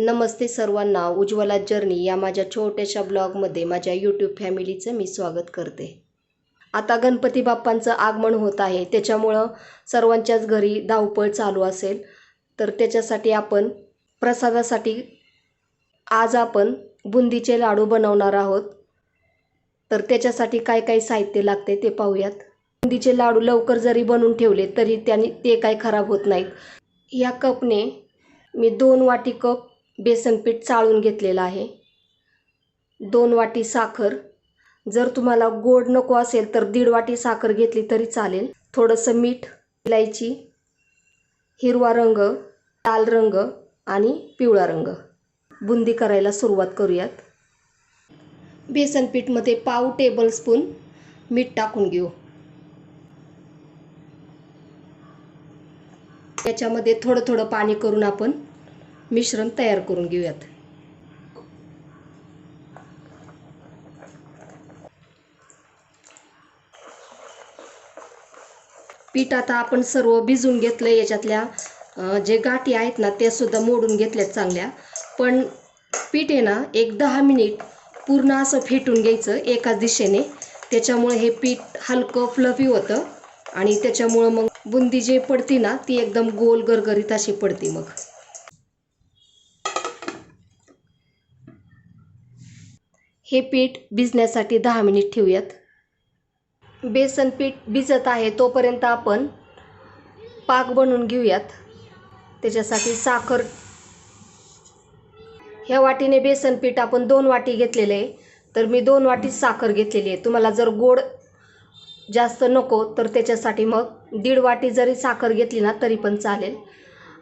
नमस्ते सर्वांना उज्ज्वला जर्नी या माझ्या छोट्याशा ब्लॉगमध्ये माझ्या यूट्यूब फॅमिलीचं मी स्वागत करते. आता गणपती बाप्पांचं आगमन होत आहे त्याच्यामुळं सर्वांच्याच घरी धावपळ चालू असेल. तर त्याच्यासाठी आपण प्रसादासाठी आज आपण बुंदीचे लाडू बनवणार आहोत. तर त्याच्यासाठी काय काय साहित्य लागते ते पाहूयात. बुंदीचे लाडू लवकर जरी बनवून ठेवले तरी त्यांनी ते काय खराब होत नाहीत. या कपने मी दोन वाटी कप बेसनपीठ चाळून घेतलेलं आहे. दोन वाटी साखर. जर तुम्हाला गोड नको असेल तर दीड वाटी साखर घेतली तरी चालेल. थोडंसं मीठ इलायची हिरवा रंग लाल रंग आणि पिवळा रंग. बुंदी करायला सुरुवात करूयात. बेसनपीठमध्ये पाव टेबलस्पून मीठ टाकून घेऊ. त्याच्यामध्ये थोडं थोडं पाणी करून आपण मिश्रण तयार करून घेऊयात. पीठ आता आपण सर्व भिजून घेतलं याच्यातल्या जे गाठी आहेत ना त्या सुद्धा मोडून घेतल्यात चांगल्या. पण पीठ आहे ना एक दहा मिनिट पूर्ण असं फेटून घ्यायचं एकाच दिशेने. त्याच्यामुळे हे पीठ हलकं फ्लफी होतं आणि त्याच्यामुळं मग बुंदी जे पडती ना ती एकदम गोल गरगरीत अशी पडती मग. हे पीठ भिजण्यासाठी दहा मिनिट ठेवूयात. बेसन पीठ भिजत आहे तोपर्यंत आपण पाक बनवून घेऊयात. त्याच्यासाठी साखर. ह्या वाटीने बेसन पीठ आपण दोन वाटी घेतलेले आहे. तर मी दोन वाटी साखर घेतलेली आहे. तुम्हाला जर गोड जास्त नको तर त्याच्यासाठी मग दीड वाटी जरी साखर घेतली ना तरी पण चालेल.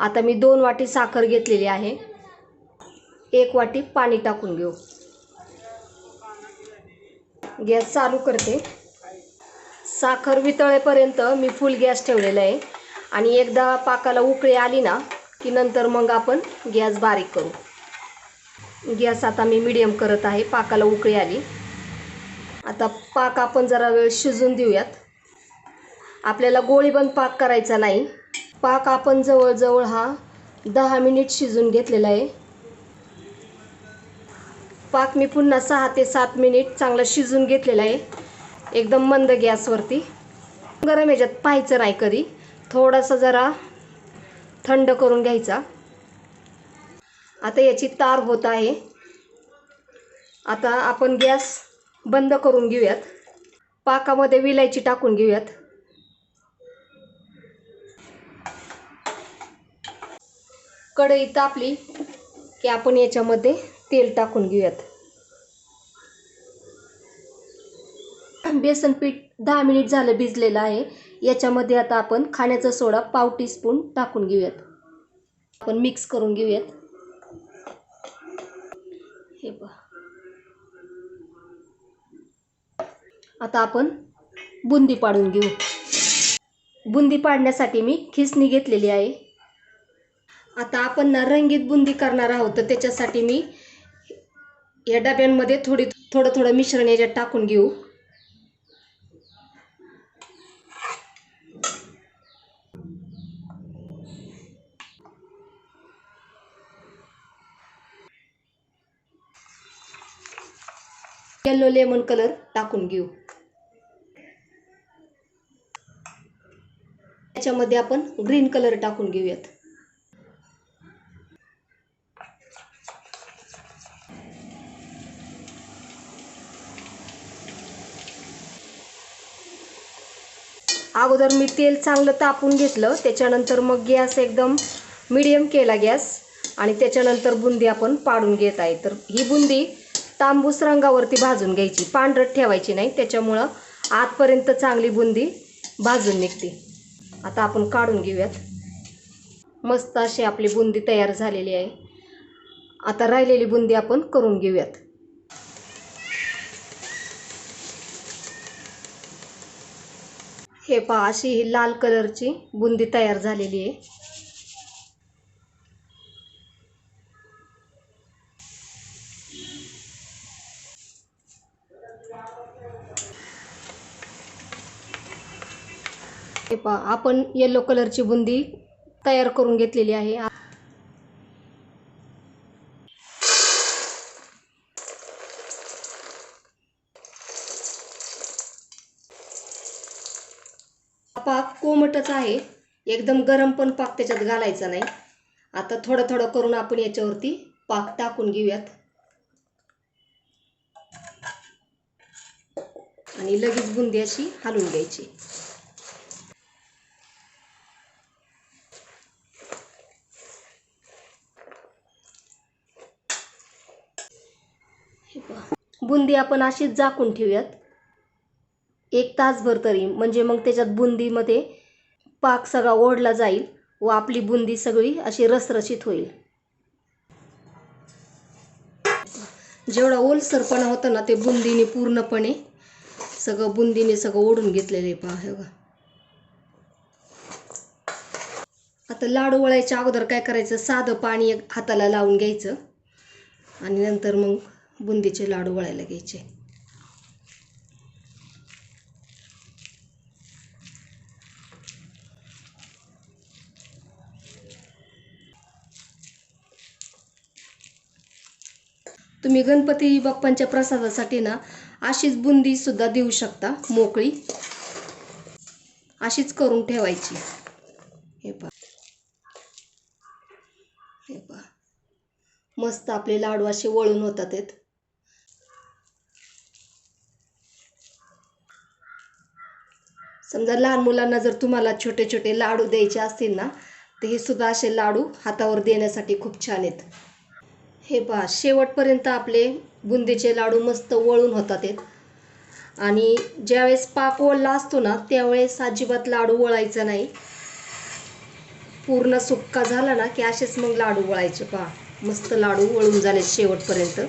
आता मी दोन वाटी साखर घेतलेली आहे. एक वाटी पाणी टाकून घेऊ. गॅस चालू करते. साखर वितळेपर्यंत मी फुल गॅस ठेवलेला आहे. आणि एकदा पाकाला उकळी आली ना की नंतर मग आपण गॅस बारीक करू. गॅस आता मी मिडियम करत आहे पाकाला उकळी आली. आता पाक आपण जरा वेळ शिजून देऊयात. आपल्याला गोळीबंद पाक करायचा नाही. पाक आपण जवळजवळ हा दहा मिनिट शिजून घेतलेला आहे. पाक मी पुन्हा सहा ते सात मिनिट चांगला शिजून घेतलेला आहे. एकदम मंद गॅसवरती. गरम ह्याच्यात पाहायचं नाही कधी. थोडासा जरा थंड करून घ्यायचा. आता याची तार होत आहे. आता आपण गॅस बंद करून घेऊयात. पाकामध्ये विलायची टाकून घेऊयात. कढई तापली की आपण याच्यामध्ये तेल टाकून घेऊयात. बेसन पीठ दहा मिनिट झालं भिजलेलं आहे. याच्यामध्ये आता आपण खाण्याचा सोडा पाव टीस्पून टाकून घेऊयात. आपण मिक्स करून घेऊयात. हे पहा. आता आपण बुंदी पाडून घेऊ. बुंदी पाडण्यासाठी मी खिसणी घेतलेली आहे. आता आपण ना रंगीत बुंदी करणार आहोत तर त्याच्यासाठी मी या डब्यांमध्ये थोडी थोडं थोडं मिश्रण याच्यात टाकून घेऊ. येलो लेमन कलर टाकून घेऊ. त्याच्यामध्ये आपण ग्रीन कलर टाकून घेऊयात. अगोदर मी तेल चांगलं तापून घेतलं त्याच्यानंतर मग गॅस एकदम मिडियम केला गॅस आणि त्याच्यानंतर बुंदी आपण पाडून घेत आहे. तर ही बुंदी तांबूस रंगावरती भाजून घ्यायची पांढरट ठेवायची नाही त्याच्यामुळं आतपर्यंत चांगली बुंदी भाजून निघते. आता आपण काढून घेऊयात. मस्त अशी आपली बुंदी तयार झालेली आहे. आता राहिलेली बुंदी आपण करून घेऊयात. हे पहा अशी ही लाल कलरची बुंदी तयार झालेली आहे. हे पहा आपण येलो कलरची बुंदी तयार करून घेतलेली आहे. पाक कोमटच आहे. एकदम गरम पण पाक त्याच्यात घालायचा नाही. आता थोडं थोडं करून आपण याच्यावरती पाक टाकून घेऊयात. आणि लगेच बुंदी अशी हलवून घ्यायची. बुंदी आपण अशीच झाकून ठेवूयात. एक तासभर तरी. म्हणजे मग त्याच्यात बुंदीमध्ये पाक सगळा ओढला जाईल व आपली बुंदी सगळी अशी रसरशीत होईल. जेवढा ओलसरपणा होता ना ते बुंदीने पूर्णपणे सगळं बुंदीने सगळं ओढून घेतलेलं आहे पहा बघा. आता लाडू वळायच्या अगोदर काय करायचं? साधं पाणी एक हाताला लावून घ्यायचं आणि नंतर मग बुंदीचे लाडू वळायला घ्यायचे. तुम्ही गणपती बाप्पांच्या प्रसादासाठी ना अशीच बुंदी सुद्धा देऊ शकता मोकळी. अशीच करून ठेवायची. हे पहा. हे पहा. मस्त आपले लाडू असे वळून होतात आहेत. समजा लहान मुलांना जर तुम्हाला छोटे छोटे लाडू द्यायचे असतील ना तर हे सुद्धा असे लाडू हातावर देण्यासाठी खूप छान आहेत. हे पहा शेवटपर्यंत आपले बुंदीचे लाडू मस्त वळून होतात आहेत आणि ज्यावेळेस पाक वळला असतो ना त्यावेळेस अजिबात लाडू वळायचा नाही. पूर्ण सुक्का झाला ना की असेच मग लाडू वळायचे पहा. मस्त लाडू वळून झाले शेवटपर्यंत.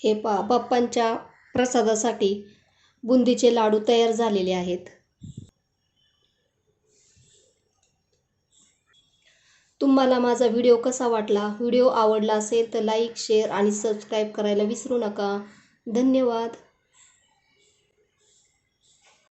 हे पहा बाप्पांच्या प्रसादासाठी बुंदीचे लाडू तयार झालेले आहेत. तुम्हाला माझा व्हिडिओ कसा वाटला? व्हिडिओ आवडला असेल तर लाईक शेअर आणि सबस्क्राईब करायला विसरू नका. धन्यवाद.